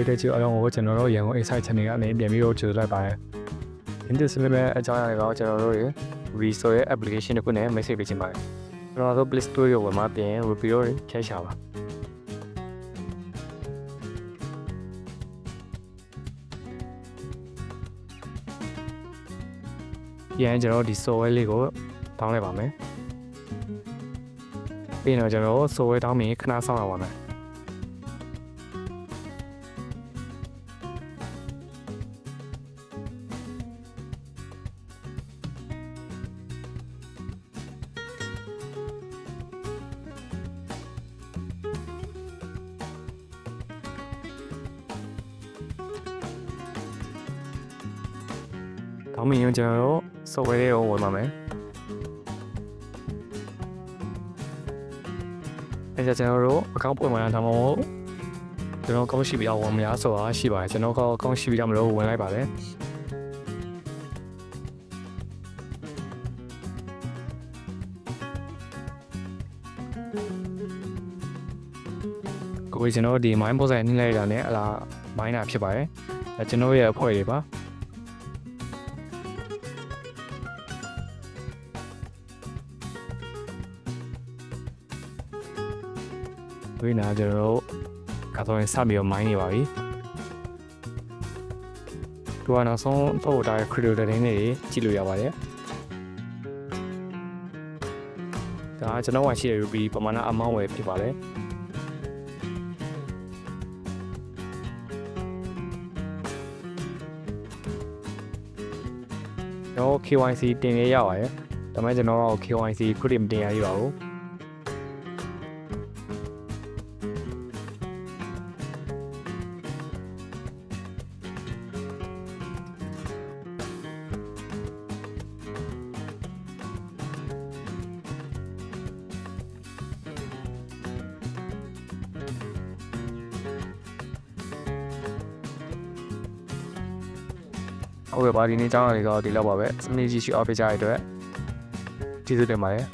ပိတ်တဲ့ကြည့်အောင်ကိုကျွန်တော်တို့ရန်ကုန် Insight Channel ကနေပြန်ပြီးတော့ကြိုလိုက်ပါတယ်။ Index လည်းအကြောင်းအရာတွေကကျွန်တော်တို့ရ Resource ရဲ့ application တစ်ခုနဲ့ message ပေးချင်ပါတယ်။ကျွန်တော်တို့ Play Store ကိုဝင်မှပြင် review တွေဖြတ်ရှာပါ။ပြန်ကျွန်တော်တို့ဒီ software လေးကိုတောင်းလိုက်ပါမယ်ပြီးရင်တော့ကျွန်တော်တို့ software တောင်းပြီးခဏစောင့်ရပါမယ် တောင်းပြီးရင်ကျွန်တော်တို့ software လေးကိုဝင်ပါမယ်အဲကြကျွန်တော်တို့ account ပွင့်မှာဒါမှမဟုတ်ကျွန်တော်ကောင်းရှိပြီးတော့ဝင်မရဆိုတာရှိပါတယ်ကျွန်တော်ကောကောင်းရှိပြီးတော့မလို့ဝင်လိုက်ပါတယ်ကိုယ်ကျွန်တော်ဒီ mind ပုံစံနှိမ့်လိုက်တာနဲ့အလား mind တာဖြစ်ပါတယ်အဲကျွန်တော်ရဲ့အဖွဲ့တွေပါ ဝိနာကျွန်တော်တို့ကတော့စပြီးတော့ mine နေပါပြီ။သူကနောက်ဆုံးတော့ဒါ crypto သတင်းတွေကြည့်လို့ရပါတယ်။ဒါကျွန်တော်ကရှိတဲ့ ruby ပမာဏအမောင်းဝယ်ဖြစ်ပါတယ်။ကျွန်တော် KYC တင်ရရပါတယ်။ဒါပေမဲ့ကျွန်တော်က KYC ခုတည်းမတင်ရသေးပါဘူး။ ဟုတ်ကဲ့ပါဒီနေ့ကျောင်းရည်တော့ဒီလောက်ပါပဲစနေကြီးရှိ office ကြရတဲ့အတွက်ကျေးဇူးတင်ပါတယ်